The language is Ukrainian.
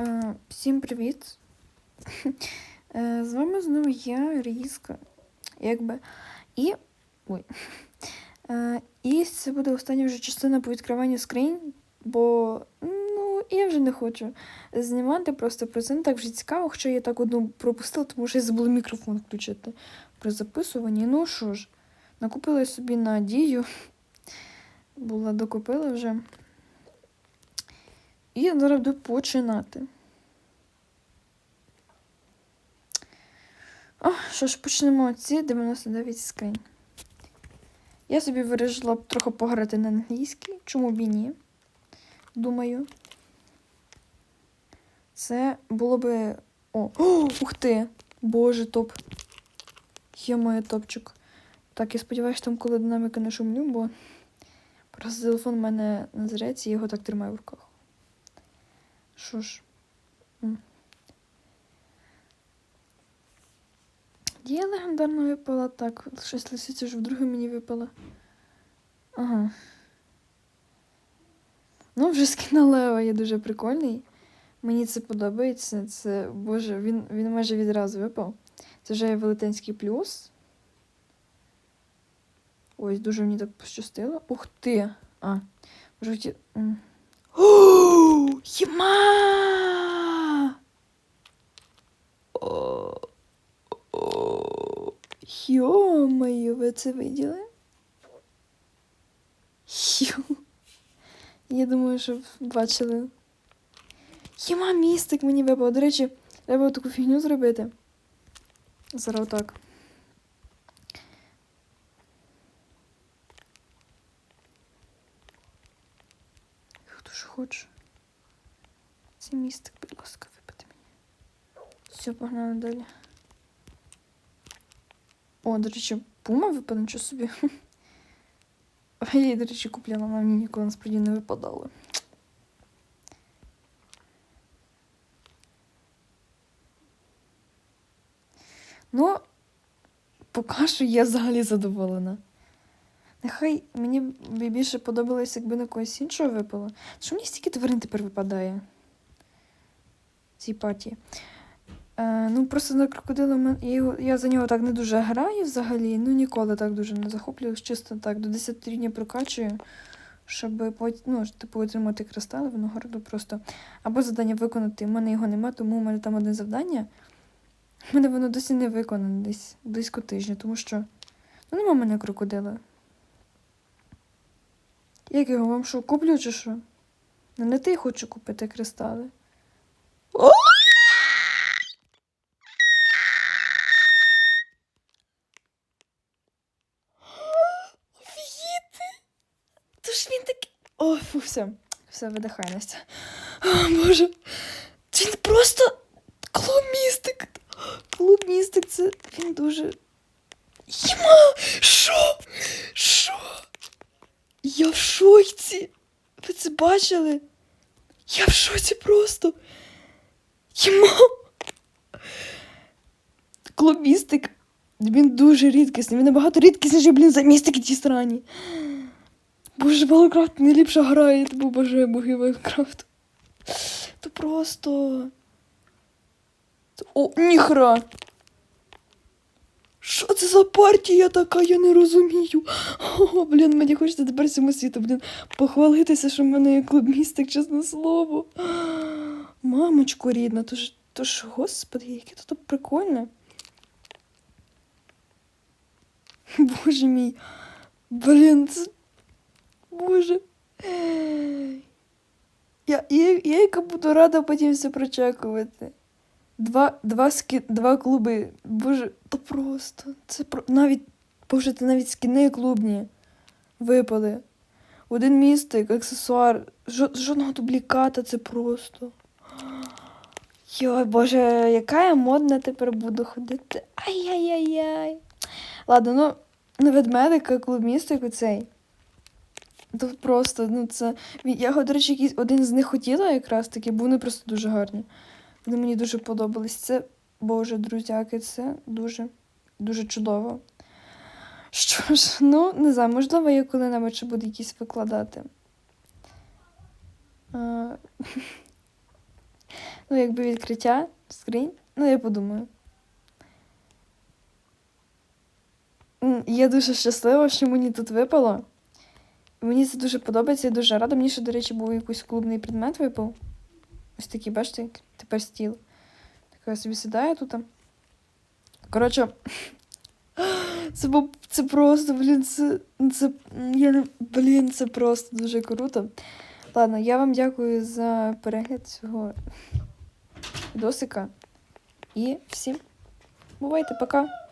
Е, всім привіт! Е, з вами знову я, Різка. Якби. І. Ой. Е, і це буде остання вже частина по відкриванню скринь, бо ну, я вже не хочу знімати просто про це не так вже цікаво, хоча я так одну пропустила, тому що я забула мікрофон включити при записуванні. Ну що ж, накупила собі на дію. Була докупила вже. І я зараз буду починати. О, що ж, почнемо ці 99 скринь. Я собі вирішила б трохи пограти на англійській, чому б і ні. Думаю. Це було би. О, О ух ти! Боже, топ. Є моє топчик. Так, я сподіваюся, там коли динаміка не шумлю, бо просто телефон в мене на я його так тримаю в руках. Що ж. Є легендарна випала, так, щось лисиця ж вдруге мені випала. Ага. Ну, вже скін Лео є дуже прикольний. Мені це подобається. Це, боже, він, він майже відразу випав. Це вже велетенський плюс. Ось, дуже мені так пощастило. Ух ти! А, вже хотів. О, О, о, Йо-моє, ви це виділи? Йо. Я думаю, що бачили. Єма містик мені випав. До речі, треба таку фігню зробити. Зараз отак. Хто ж хоче? Цей містик, будь ласка, випади мені. Все, погнали далі. О, до речі, пума випаде, нічого собі. А я її, до речі, купляла, вона мені ніколи насправді не випадала. Ну, поки що я взагалі задоволена. Нехай мені б більше подобалось, якби на когось іншого випало. Що мені стільки тварин тепер випадає? Цій партії. Е, ну, просто на крокодила я, за нього так не дуже граю взагалі. Ну, ніколи так дуже не захоплююсь. Чисто так, до 10 рівня прокачую, щоб ну, типу, отримати кристали винограду просто. Або завдання виконати. У мене його нема, тому у мене там одне завдання. У мене воно досі не виконане, десь близько тижня, тому що ну, нема в мене крокодила. Як його вам що, куплю чи що? Не ти хочу купити кристали. О! Офігіти! То ж він такий. О, фу, все. Все, видихай, Настя. О, Боже. Він просто клубмістик. Клубмістик, це він дуже. Єма! Що? Що? Я в шоці. Ви це бачили? Я в шоці просто. Єма! Клубістик. Він дуже рідкісний. Він набагато рідкісніший, блін, за містики ті срані. Боже, Майнкрафт не ліпше грає, бо боже боги Майнкрафту. То просто. О, ніхра! Що це за партія така, я не розумію. О, блін, мені хочеться тепер всьому світу, блін, похвалитися, що в мене є клубмістик, чесне слово. Мамочко рідна, то ж, то ж, господи, яке тут прикольне. Боже мій. Блін, це... Боже. Я, я, я яка буду рада потім все прочекувати. Два, два, ски, два клуби. Боже, то просто. Це про... навіть. Боже, це навіть скіни клубні випали. Один містик, аксесуар, жо- жодного дубліката, це просто. Йой, боже, яка я модна тепер буду ходити. Ай-яй-яй-яй. Ладно, ну, на ведмедика клуб містик оцей. То просто, ну це. Я, до речі, якийсь один з них хотіла якраз таки, бо вони просто дуже гарні. Вони мені дуже подобались. Це, боже, друзяки, це дуже, дуже чудово. Що ж, ну, не знаю, можливо, я коли-небудь ще буду якісь викладати. Ну, якби відкриття скринь. Ну, я подумаю. Я дуже щаслива, що мені тут випало. Мені це дуже подобається, я дуже рада. Мені ще, до речі, був якийсь клубний предмет випав. Ось такий, бачите, тепер стіл. Так я собі сідаю тут. Коротше, це, це просто, блін, це, це, я не, блін, це просто дуже круто. Ладно, я вам дякую за перегляд цього відосика. І всім бувайте, пока!